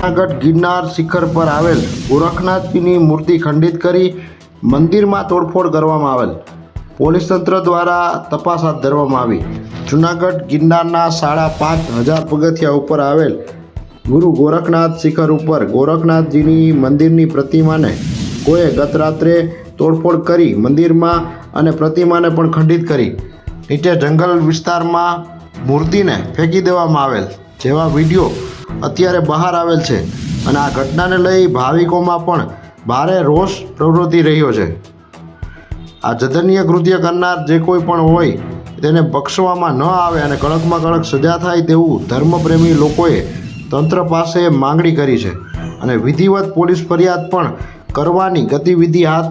જૂનાગઢ ગિરનાર શિખર પર આવેલ ગોરખનાથજીની મૂર્તિ ખંડિત કરી મંદિરમાં તોડફોડ કરવામાં આવેલ. પોલીસ તંત્ર દ્વારા તપાસ હાથ ધરવામાં આવી. જૂનાગઢ ગિરનારના સાડા પાંચ હજાર પગથિયા ઉપર આવેલ ગુરુ ગોરખનાથ શિખર ઉપર ગોરખનાથજીની મંદિરની પ્રતિમાને કોઈએ ગત રાત્રે તોડફોડ કરી મંદિરમાં અને પ્રતિમાને પણ ખંડિત કરી. નીચે જંગલ વિસ્તારમાં મૂર્તિને ફેંકી દેવામાં આવેલ. જેવા વીડિયો અત્યારે બહાર આવેલ છે અને આ ઘટનાને લઈ ભાવિકોમાં પણ ભારે રોષ પ્રવૃત્તિ રહ્યો છે. આ જધન્ય કૃત્ય કરનાર જે કોઈ પણ હોય તેને બક્ષવામાં ન આવે અને કડકમાં કડક સજા થાય તેવું ધર્મપ્રેમી લોકોએ તંત્ર પાસે માંગણી કરી છે અને વિધિવત પોલીસ ફરિયાદ પણ કરવાની ગતિવિધિ હાથ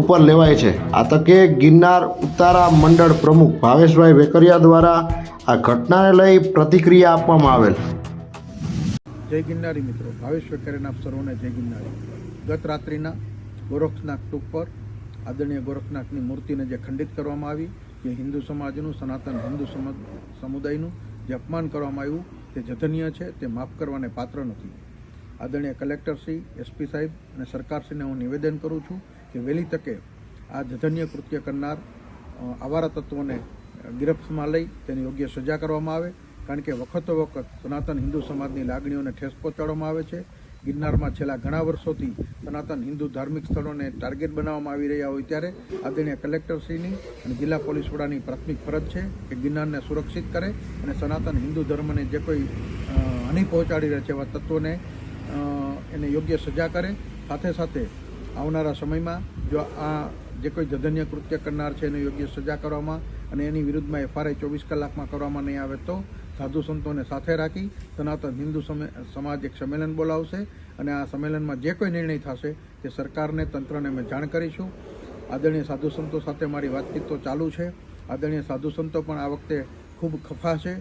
ઉપર લેવાય છે. આ તકે ગિરનાર ઉતારા મંડળ પ્રમુખ ભાવેશભાઈ વેકરિયા દ્વારા આ ઘટનાને લઈ પ્રતિક્રિયા આપવામાં આવેલ. જય ગિરનારી મિત્રો. ભાવેશ વેકરેના સર્વને જય ગિરનારી. ગત રાત્રિના ગોરખનાથ ટૂંક પર આદરણીય ગોરખનાથની મૂર્તિને જે ખંડિત કરવામાં આવી, જે હિન્દુ સમાજનું, સનાતન હિન્દુ સમુદાયનું જે અપમાન કરવામાં આવ્યું, તે જધન્ય છે, તે માફ કરવાને પાત્ર નથી. આદરણીય કલેક્ટરશ્રી એસપી સાહેબ અને સરકારશ્રીને હું નિવેદન કરું છું કે વહેલી તકે આ જધન્ય કૃત્ય કરનાર આવારા તત્વોને ગિરફ્તમાં લઈ તેની યોગ્ય સજા કરવામાં આવે. કારણ કે વખતો વખત સનાતન હિન્દુ સમાજની લાગણીઓને ઠેસ પહોંચાડવામાં આવે છે. ગિરનારમાં છેલ્લા ઘણા વર્ષોથી સનાતન હિન્દુ ધાર્મિક સ્થળોને ટાર્ગેટ બનાવવામાં આવી રહ્યા હોય ત્યારે આદરણીય કલેક્ટરશ્રીની અને જિલ્લા પોલીસ વડાની પ્રાથમિક ફરજ છે કે ગિરનારને સુરક્ષિત કરે અને સનાતન હિન્દુ ધર્મને જે કોઈ હની પહોંચાડી રહ્યા છે એવા તત્વોને એને યોગ્ય સજા કરે. સાથે સાથે આવનારા સમયમાં જો આ જે કોઈ જધન્ય કૃત્ય કરનાર છે એને યોગ્ય સજા કરવામાં અને એની વિરુદ્ધમાં એફઆરઆઈ ચોવીસ કલાકમાં કરવામાં નહીં આવે તો સાધુ સંતોને સાથે રાખી સનાતન હિન્દુ સમે- સમાજ એક સંમેલન બોલાવશે અને આ સંમેલનમાં જે કોઈ નિર્ણય થશે તે સરકારને, તંત્રને અમે જાણ કરીશું. આદરણીય સાધુ સંતો સાથે મારી વાતચીત તો ચાલુ છે. આદરણીય સાધુ સંતો પણ આ વખતે ખૂબ ખફા છે.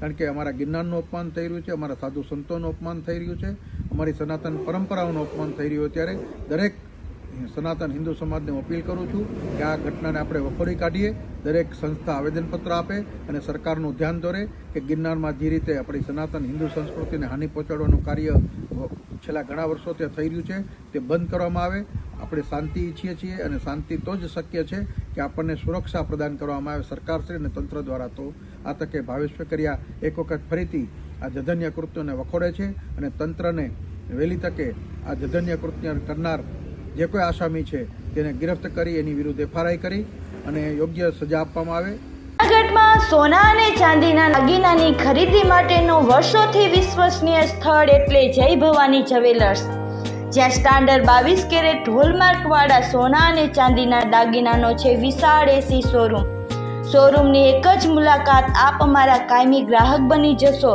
કારણ કે અમારા ગિરનારનું અપમાન થઈ રહ્યું છે, અમારા સાધુ સંતોનું અપમાન થઈ રહ્યું છે, અમારી સનાતન પરંપરાઓનું અપમાન થઈ રહ્યું અત્યારે ત્યારે દરેક સનાતન હિન્દુ સમાજને હું અપીલ કરું છું કે આ ઘટનાને આપણે વખોડી કાઢીએ, દરેક સંસ્થા આવેદનપત્ર આપે અને સરકારનું ધ્યાન દોરે કે ગિરનારમાં જે રીતે આપણી સનાતન હિન્દુ સંસ્કૃતિને હાનિ પહોંચાડવાનું કાર્ય છેલ્લા ઘણા વર્ષોથી થઈ રહ્યું છે, તે બંધ કરવામાં આવે. આપણે શાંતિ ઈચ્છીએ છીએ અને શાંતિ તો જ શક્ય છે કે આપણને સુરક્ષા પ્રદાન કરવામાં આવે સરકારશ્રી અને તંત્ર દ્વારા તો. આ તકે ભાવેશ કર્યા એક વખત ફરીથી આ જધન્ય કૃત્યોને વખોડે છે અને તંત્રને વહેલી તકે આ જધન્ય કૃત્ય કરનાર જે કોઈ આસામી છે તેને ગિરફ્ત કરી, એની વિરુદ્ધ એફઆરઆઈ કરી અને યોગ્ય સજા આપવામાં આવે. જૂનાગઢમાં સોના અને ચાંદીના દાગીનાની ખરીદી માટેનું વર્ષોથી વિશ્વસનીય સ્થળ એટલે જય ભવાની જ્વેલર્સ. જ્યાં સ્ટાન્ડર્ડ બાવીસ કેરેટ હોલમાર્કવાળા સોના અને ચાંદીના દાગીનાનો છે વિશાળ એસી શોરૂમ શોરૂમની એક જ મુલાકાત, આપ અમારા કાયમી ગ્રાહક બની જશો.